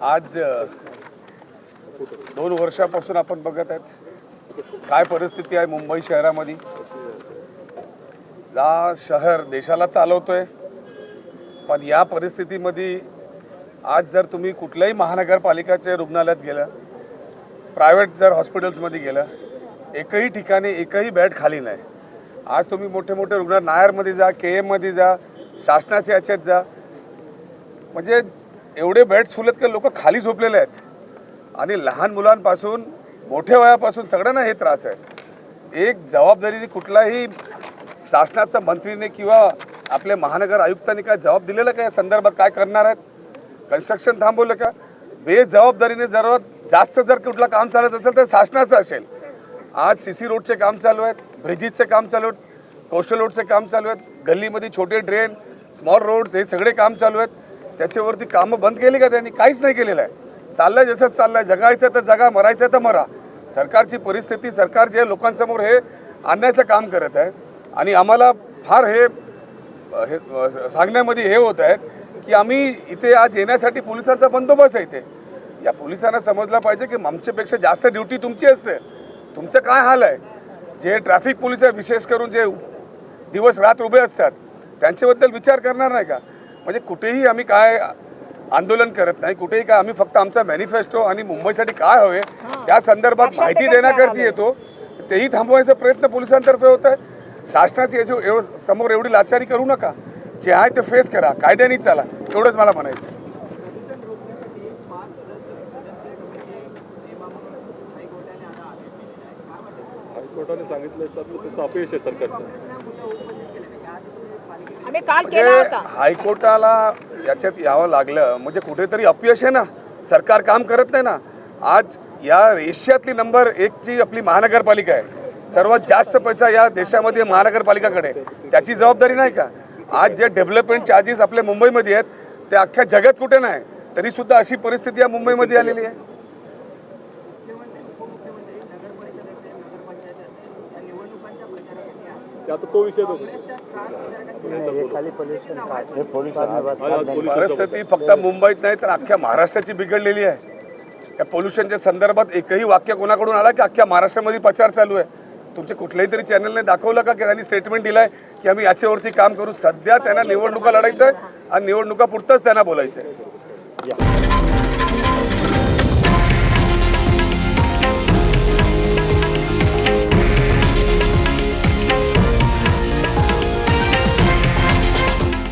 आज दोन वर्षापासून आपण बघत आहेत. काय परिस्थिती आहे मुंबई शहरामध्ये? हा शहर देशाला चालवतोय पण या परिस्थितीमध्ये आज जर तुम्ही कुठल्याही महानगरपालिकाच्या रुग्णालयात गेलं प्रायव्हेट जर हॉस्पिटल्समध्ये गेलं एकही ठिकाणी एकही बेड खाली नाही. आज तुम्ही मोठे मोठे रुग्ण नायरमध्ये जा के एममध्ये जा शासनाच्या याच्यात जा. म्हणजे एवढे बेड्स फुल आहेत की लोक खाली झोपलेले आहेत. आणि लहान मुलांपासून मोठ्या वयापासून सगळ्यांना हे त्रास आहे. एक जबाबदारीने कुठलाही शासनाचा मंत्रीने किंवा आपल्या महानगर आयुक्तांनी काय जबाब दिलेला का या संदर्भात काय करणार आहेत? कन्स्ट्रक्शन थांबवलं का? बेजबाबदारीने जर जास्त जर कुठलं काम चालत असेल तर शासनाचं असेल. आज सी सी रोडचे काम चालू आहेत ब्रिजेसचे काम चालू आहेत कोस्टल रोडचे काम चालू आहेत गल्लीमध्ये छोटे ड्रेन स्मॉल रोड्स हे सगळे काम चालू आहेत. त्याच्यावरती कामं बंद केली का त्यांनी? काहीच नाही केलेलं आहे. चाललंय जसंच चाललंय. जगायचं तर जगा मरायचं तर मरा. सरकारची परिस्थिती सरकार जे लोकांसमोर हे आणण्याचं काम करत आहे आणि आम्हाला फार हे हे सांगण्यामध्ये हे होत आहे की आम्ही इथे आज येण्यासाठी पोलिसांचा बंदोबस्त आहे इथे. या पोलिसांना समजलं पाहिजे की आमच्यापेक्षा जास्त ड्युटी तुमची असते. तुमचं काय हाल आहे? जे ट्रॅफिक पोलीस आहे विशेष करून जे दिवस रात्र उभे असतात त्यांच्याबद्दल विचार करणार नाही का? म्हणजे कुठेही आम्ही काय आंदोलन करत नाही कुठेही काय आम्ही फक्त आमचा मॅनिफेस्टो आणि मुंबईसाठी काय हवे त्या संदर्भात माहिती देण्याकरती येतो. तेही थांबवायचा प्रयत्न पोलिसांतर्फे होत आहे. शासनाची याची एव- समोर एवढी लाचारी करू नका. जे आहे ते फेस करा. कायद्याने चाला. एवढंच मला म्हणायचं आहे. हायकोर्टाने सांगितलं त्याचं अपयश आहे सरकारचं. आम्ही काल केला म्हणजे होता. हायकोर्टाला याच्यात यावं लागलं म्हणजे कुठेतरी अपयश आहे ना? सरकार काम करत नाही ना? आज या एशियातली नंबर एकची आपली महानगरपालिका आहे सर्वात जास्त पैसा या देशामध्ये महानगरपालिकाकडे आहे. त्याची जबाबदारी नाही का? आज जे डेव्हलपमेंट चार्जेस आपल्या मुंबईमध्ये आहेत ते अख्ख्या जगात कुठे नाही तरी सुद्धा अशी परिस्थिती या मुंबईमध्ये आलेली आहे. ते आता तो विषय परिस्थिती फक्त मुंबईत नाही तर अख्ख्या महाराष्ट्राची बिघडलेली आहे. या पोल्युशनच्या संदर्भात एकही वाक्य कोणाकडून आला की अख्ख्या महाराष्ट्रामध्ये प्रचार चालू आहे? तुमच्या कुठल्याही तरी चॅनलने दाखवलं का की त्यांनी स्टेटमेंट दिलंय की आम्ही याच्यावरती काम करू? सध्या त्यांना निवडणुका लढायचं आहे आणि निवडणुका पुरतंच त्यांना बोलायचं आहे